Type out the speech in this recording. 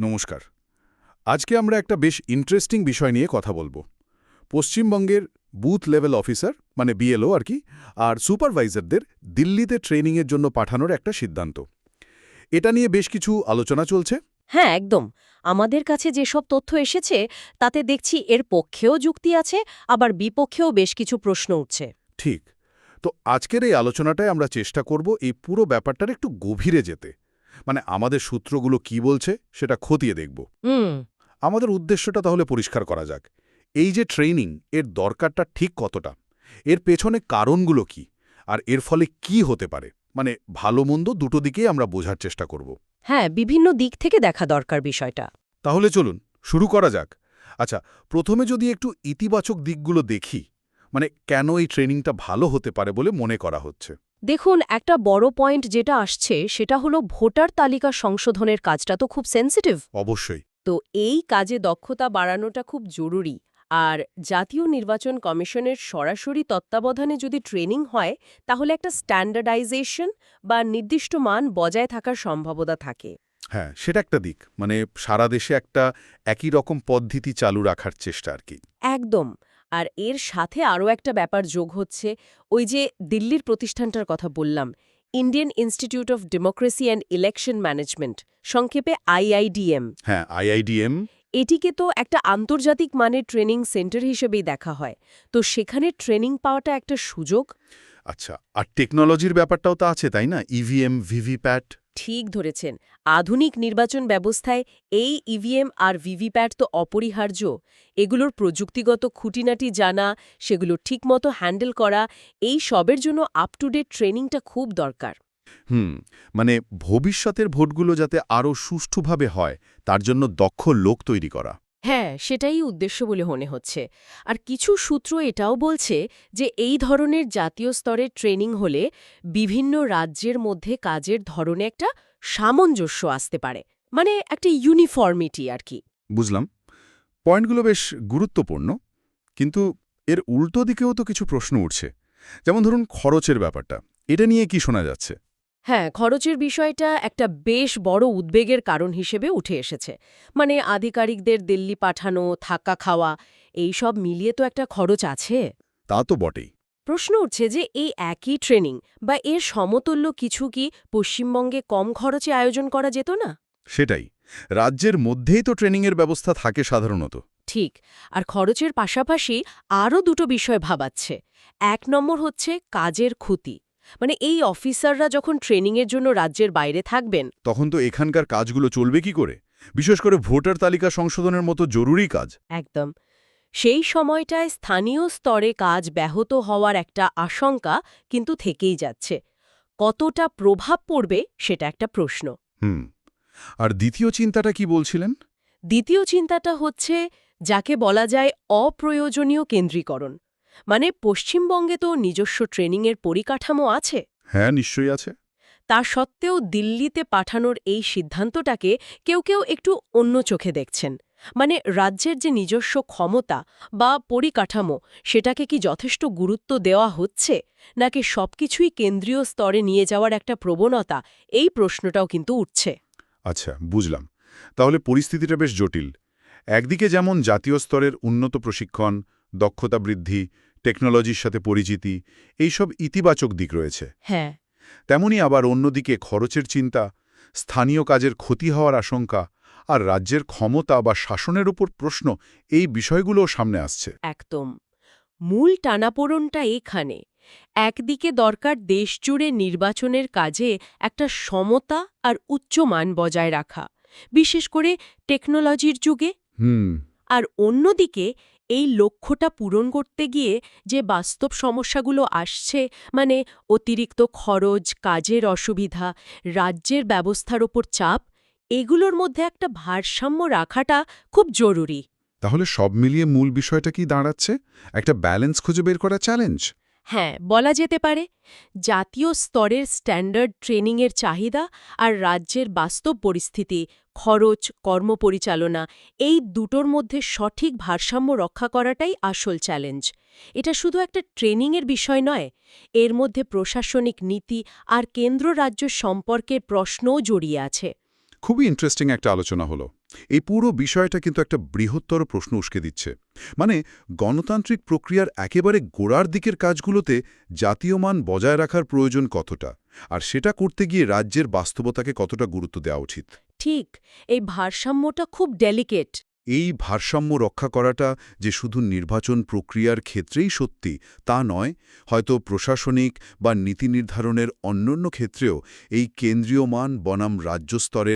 নমস্কার। আজকে আমরা একটা বেশ ইন্টারেস্টিং বিষয় নিয়ে কথা বলব। পশ্চিমবঙ্গের বুথ লেভেল অফিসার মানে বিএলও আর কি আর সুপারভাইজারদের দিল্লিতে ট্রেনিংয়ের জন্য পাঠানোর একটা সিদ্ধান্ত। এটা নিয়ে বেশ কিছু আলোচনা চলছে। হ্যাঁ একদম। আমাদের কাছে যেসব তথ্য এসেছে তাতে দেখছি এর পক্ষেও যুক্তি আছে আবার বিপক্ষেও বেশ কিছু প্রশ্ন উঠছে। ঠিক। তো আজকের এই আলোচনাটায় আমরা চেষ্টা করব এই পুরো ব্যাপারটার একটু গভীরে যেতে। মানে আমাদের সূত্রগুলো কি বলছে সেটা খতিয়ে দেখব। আমাদের উদ্দেশ্যটা তাহলে পরিষ্কার করা যাক। এই যে ট্রেনিং এর দরকারটা ঠিক কতটা? এর পেছনে কারণগুলো কি? আর এর ফলে কি হতে পারে? মানে ভালো মন্দ দুটো দিকেই আমরা বোঝার চেষ্টা করব। হ্যাঁ বিভিন্ন দিক থেকে দেখা দরকার বিষয়টা। তাহলে চলুন শুরু করা যাক। আচ্ছা প্রথমে যদি একটু ইতিবাচক দিকগুলো দেখি মানে কেন এই ট্রেনিংটা ভালো হতে পারে বলে মনে করা হচ্ছে? দেখুন একটা বড় পয়েন্ট যেটা আসছে সেটা হলো ভোটার তালিকা সংশোধনের কাজটা তো খুব সেন্সিটিভ অবশ্যই। তো এই কাজে দক্ষতা বাড়ানোটা খুব জরুরি। আর জাতীয় নির্বাচন কমিশনের সরাসরি তত্ত্বাবধানে যদি ট্রেনিং হয় তাহলে একটা স্ট্যান্ডার্ডাইজেশন বা নির্দিষ্ট মান বজায় থাকার সম্ভাবনা থাকে। হ্যাঁ সেটা একটা দিক। মানে সারা দেশে একটা একই রকম পদ্ধতি চালু রাখার চেষ্টা আর কি। একদম। আর এর সাথে আরও একটা ব্যাপার যোগ হচ্ছে ওই যে দিল্লির প্রতিষ্ঠানটার কথা বললাম Indian institute of democracy and election management সংক্ষেপে আইআইডিএম হ্যাঁ আইআইডিএম এটিকে তো একটা আন্তর্জাতিক মানের ট্রেনিং সেন্টার হিসেবেই দেখা হয়। তো সেখানে ট্রেনিং পাওয়াটা একটা সুযোগ? আচ্ছা আর টেকনোলজির ব্যাপারটাও তো আছে তাই না? E ইভিএম ভিভিপ্যাট ঠিক ধরেছেন। আধুনিক নির্বাচন ব্যবস্থায় এই ইভিএম আর ভিভিপ্যাট তো অপরিহার্য। এগুলোর প্রযুক্তিগত খুঁটিনাটি জানা, সেগুলো ঠিকমতো হ্যান্ডেল করা, এই সবের জন্য আপ টু ডেট ট্রেনিংটা খুব দরকার। হুম মানে ভবিষ্যতের ভোটগুলো যাতে আরও সুষ্ঠুভাবে হয়, তার জন্য দক্ষ লোক তৈরি করা। হ্যাঁ সেটাই উদ্দেশ্য বলে মনে হচ্ছে। আর কিছু সূত্র এটাও বলছে যে এই ধরনের জাতীয় স্তরের ট্রেনিং হলে বিভিন্ন রাজ্যের মধ্যে কাজের ধরনে একটা সামঞ্জস্য আসতে পারে। মানে একটা ইউনিফর্মিটি আর কি। বুঝলাম। পয়েন্টগুলো বেশ গুরুত্বপূর্ণ, কিন্তু এর উল্টো দিকেও তো কিছু প্রশ্ন উঠছে। যেমন ধরুন খরচের ব্যাপারটা, এটা নিয়ে কি শোনা যাচ্ছে? হ্যাঁ খরচের বিষয়টা একটা বেশ বড় উদ্বেগের কারণ হিসেবে উঠে এসেছে। মানে আধিকারিকদের দিল্লি পাঠানো থাকা খাওয়া এই সব মিলিয়ে তো একটা খরচ আছে? তা তো বটেই। প্রশ্ন উঠছে যে এই একই ট্রেনিং বা এর সমতুল্য কিছু কি পশ্চিমবঙ্গে কম খরচে আয়োজন করা যেত না? সেটাই। রাজ্যের মধ্যেই তো ট্রেনিংয়ের ব্যবস্থা থাকে সাধারণত। ঠিক। আর খরচের পাশাপাশি আরও দুটো বিষয় ভাবাচ্ছে। এক নম্বর হচ্ছে কাজের ক্ষতি। মানে এই অফিসাররা যখন ট্রেনিংয়ের জন্য রাজ্যের বাইরে থাকবেন তখন তো এখানকার কাজগুলো চলবে কি করে? বিশেষ করে ভোটার তালিকা সংশোধনের মতো জরুরি কাজ। একদম। সেই সময়টায় স্থানীয় স্তরে কাজ ব্যাহত হওয়ার একটা আশঙ্কা কিন্তু থেকেই যাচ্ছে। কতটা প্রভাব পড়বে সেটা একটা প্রশ্ন। হুম। আর দ্বিতীয় চিন্তাটা কি বলছিলেন? দ্বিতীয় চিন্তাটা হচ্ছে যাকে বলা যায় অপ্রয়োজনীয় কেন্দ্রীকরণ। মানে পশ্চিমবঙ্গে তো নিজস্ব ট্রেনিংয়ের পরিকাঠামো আছে। হ্যাঁ নিশ্চয়ই আছে। তা সত্ত্বেও দিল্লিতে পাঠানোর এই সিদ্ধান্তটাকে কেউ কেউ একটু অন্য চোখে দেখছেন। মানে রাজ্যের যে নিজস্ব ক্ষমতা বা পরিকাঠামো সেটাকে কি যথেষ্ট গুরুত্ব দেওয়া হচ্ছে? নাকি সবকিছুই কেন্দ্রীয় স্তরে নিয়ে যাওয়ার একটা প্রবণতা এই প্রশ্নটাও কিন্তু উঠছে। আচ্ছা বুঝলাম। তাহলে পরিস্থিতিটা বেশ জটিল। একদিকে যেমন জাতীয় স্তরের উন্নত প্রশিক্ষণ দক্ষতা বৃদ্ধি টেকনোলজির সাথে পরিচিতি এইসব ইতিবাচক দিক রয়েছে। হ্যাঁ। তেমনি আবার অন্যদিকে খরচের চিন্তা স্থানীয় কাজের ক্ষতি হওয়ার আশঙ্কা আর রাজ্যের ক্ষমতা বা শাসনের উপর প্রশ্ন এই বিষয়গুলোও সামনে আসছে। একদম। মূল টানাপোড়নটা এখানে। একদিকে দরকার দেশজুড়ে নির্বাচনের কাজে একটা সমতা আর উচ্চমান বজায় রাখা বিশেষ করে টেকনোলজির যুগে। হুম। আর অন্যদিকে, এই লক্ষ্যটা পূরণ করতে গিয়ে যে বাস্তব সমস্যাগুলো আসছে মানে অতিরিক্ত খরচ, কাজের অসুবিধা, রাজ্যের ব্যবস্থার ওপর চাপ, এগুলোর মধ্যে একটা ভারসাম্য রাখাটা খুব জরুরি। তাহলে সব মিলিয়ে মূল বিষয়টা কি দাঁড়াচ্ছে? একটা ব্যালেন্স খুঁজে বের করা চ্যালেঞ্জ? হ্যাঁ বলা যেতে পারে, জাতীয় স্তরের স্ট্যান্ডার্ড ট্রেনিংয়ের চাহিদা আর রাজ্যের বাস্তব পরিস্থিতি, খরচ, কর্মপরিচালনা, এই দুটোর মধ্যে সঠিক ভারসাম্য রক্ষা করাটাই আসল চ্যালেঞ্জ। এটা শুধু একটা ট্রেনিংয়ের বিষয় নয়, এর মধ্যে প্রশাসনিক নীতি আর কেন্দ্র রাজ্য সম্পর্কের প্রশ্নও জড়িয়ে আছে। খুবই ইন্টারেস্টিং একটা আলোচনা হলো। এই পুরো বিষয়টা কিন্তু একটা বৃহত্তর প্রশ্ন উস্কে দিচ্ছে। মানে গণতান্ত্রিক প্রক্রিয়ার একেবারে গোড়ার দিকের কাজগুলোতে জাতীয় মান বজায় রাখার প্রয়োজন কতটা? আর সেটা করতে গিয়ে রাজ্যের বাস্তবতাকে কতটা গুরুত্ব দেওয়া উচিত? ঠিক এই ভারসাম্যটা খুব ডেলিকেট এই ভারসাম্য রক্ষা করাটা যে শুধু নির্বাচন প্রক্রিয়ার ক্ষেত্রেই সত্যি তা নয় হয়তো প্রশাসনিক বা নীতি নির্ধারণের অন্যান্য ক্ষেত্রেও এই কেন্দ্রীয় মান বনাম রাজ্য স্তরের